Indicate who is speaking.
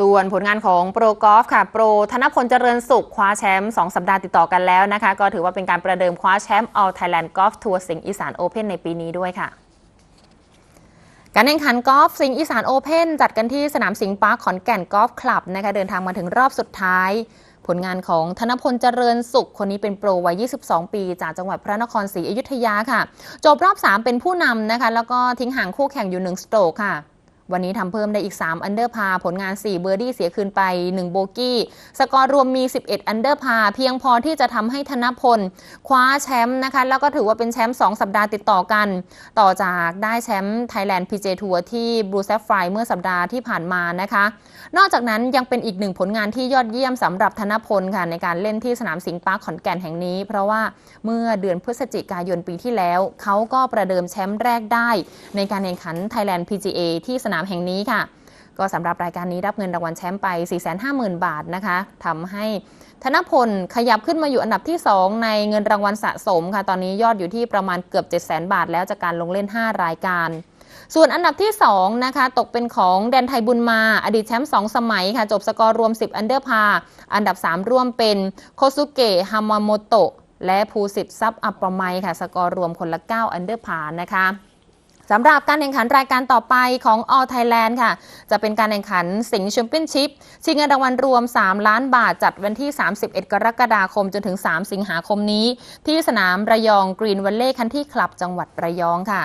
Speaker 1: ส่วนผลงานของโปรกอล์ฟค่ะ โปรธนพลเจริญสุข คว้าแชมป์2สัปดาห์ติดต่อกันแล้วนะคะ ก็ถือว่าเป็นการประเดิมคว้าแชมป์ All Thailand Golf Tour สิงห์อีสานโอเพ่นในปีนี้ด้วยค่ะ การแข่งขันกอล์ฟสิงห์อีสานโอเพ่นจัดกันที่สนามสิงห์ปาร์คขอนแก่นกอล์ฟคลับนะคะเดินทางมาถึงรอบสุดท้าย ผลงานของธนพลเจริญสุข คนนี้เป็นโปรวัย 22 ปี จากจังหวัดพระนครศรีอยุธยาค่ะ จบรอบ 3 เป็นผู้นำนะคะ แล้วก็ทิ้งห่างคู่แข่งอยู่1สโตรกค่ะ วันนี้ทำเพิ่มได้อีก 3 อันเดอร์พา ผลงาน 4 เบอร์ดี้เสียคืนไป 1 โบกี้ สกอร์รวมมี 11 อันเดอร์พา เพียงพอที่จะทำให้ธนพล คว้าแชมป์นะคะ แล้วก็ถือว่าเป็นแชมป์ 2 สัปดาห์ติดต่อกัน ต่อจากได้แชมป์ Thailand PJ Tour ที่ Blue s a p p h i r เมื่อสัปดาห์ที่ผ่านมานะคะ นอกจากนั้นยังเป็นอีกหนึ่งผลงานที่ยอดเยี่ยมสำหรับธนพลค่ะในการเล่นที่สนามสิงห์ปาร์คขอนแก่นแห่งนี้ เพราะว่าเมื่อเดือนพฤศจิกายนปีที่แล้ว เขาก็ประเดิมแชมป์แรกได้ ในการแข่งขัน Thailand PGA ที่สนามแห่งนี้ค่ะ ก็สำหรับรายการนี้รับเงินรางวัลแชมป์ไป 450,000 บาทนะคะทำให้ธนพลขยับขึ้นมาอยู่อันดับที่ 2 ในเงินรางวัลสะสมค่ะ ตอนนี้ยอดอยู่ที่ประมาณเกือบ 700,000 บาท แล้วจากการลงเล่น 5 รายการส่วนอันดับที่ 2 นะคะ ตกเป็นของแดนไทยบุญมา อดีตแชมป์2สมัยค่ะ จบสกอร์รวม 10 อันเดอร์พา อันดับ 3 ร่วมเป็นโคซุเกะฮามาโมโตะและภูสิทธิ์ทรัพย์อัปปมัยค่ะ สกอร์รวมคนละ 9 อันเดอร์พานะคะ สำหรับการแข่งขันรายการต่อไปของ All Thailand ค่ะ จะเป็นการแข่งขันสิงห์แชมเปี้ยนชิพชิงเงินรางวัลรวม 3 ล้านบาท จัดวันที่ 31 กรกฎาคมจนถึง 3 สิงหาคมนี้ ที่สนามระยองกรีนวันเล่คันที่คลับจังหวัดระยองค่ะ